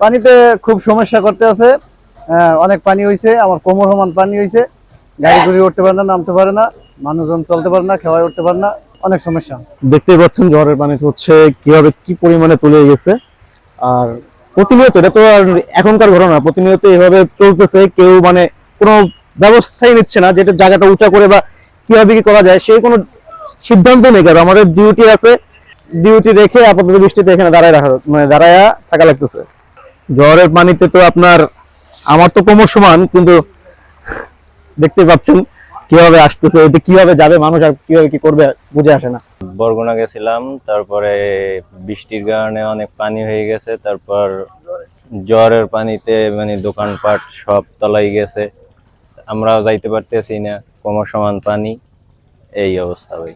পানিতে খুব সমস্যা করতে আছে। অনেক পানি হয়েছে আমার কোমর সমান পানি হয়েছে গাড়ি ঘুরি উঠতে পারে না, নামতে পারে না, মানুষজন চলতে পারে না খেওয়াই উঠতে পারে না, অনেক সমস্যা। দেখতেই পাচ্ছেন ঝড়ের পানি হচ্ছে, কীভাবে কি পরিমাণে তুলে গেছে। আর প্রতিনিয়ত, এটা তো আর এখনকার ঘটনা, প্রতিনিয়ত এভাবে চলতেছে, কেউ মানে কোনো ব্যবস্থাই নিচ্ছে না, যেটা জায়গাটা উঁচা করে বা কীভাবে কি করা যায় সেই কোনো সিদ্ধান্ত নেই কারণ আমাদের ডিউটি আছে ডিউটি রেখে আপাতত বৃষ্টিতে এখানে দাঁড়ায় রাখা মানে দাঁড়ায় থাকা লাগতেছে। ঝড়ের পানিতে তো আপনার, আমার তো কোমর সমান, কিন্তু দেখতে পাচ্ছেন কীভাবে আসতেছে এটা কীভাবে যাবে মানুষ আর কীভাবে কি করবে বুঝে আসে না। বরগুনা গেছিলাম, তারপরে বৃষ্টির কারণে অনেক পানি হয়ে গেছে, তারপর জ্বরের পানিতে মানে দোকানপাট সব তলাই গেছে, আমরাও যাইতে পারতেছি না, কোমর সমান পানি, এই অবস্থা ভাই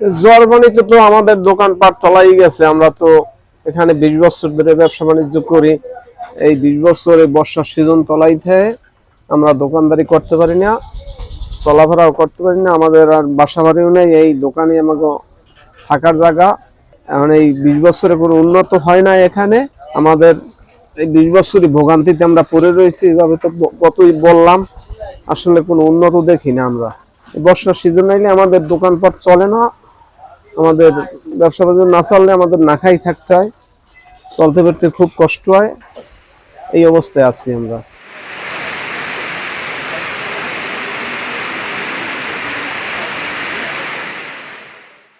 জ্বর তো আমাদের দোকানপাট তলাই গেছে। আমরা তো এখানে বিশ বছর ধরে ব্যবসা বাণিজ্য করি। এই বিশ বছরে বর্ষার সিজন তলাইতে আমরা দোকানদারি করতে পারি না, চলাফেরাও করতে পারি না। আমাদের আর বাসা বাড়িও নেই, এই দোকানে আমাকে থাকার জায়গা। এখন এই বিশ বছরে কোনো উন্নত হয় না এখানে। আমাদের এই বিশ বছরই ভোগান্তিতে আমরা পড়ে রয়েছি, এভাবে তো কতই বললাম। আসলে কোনো উন্নত দেখি না আমরা। বর্ষার সিজন আইলে আমাদের দোকানপাট চলে না। আমাদের ব্যবসা বাণিজ্য না চললে আমাদের না খাই থাকতে হয়। চলতে পারতে খুব কষ্ট হয়। এই অবস্থায় আছি আমরা।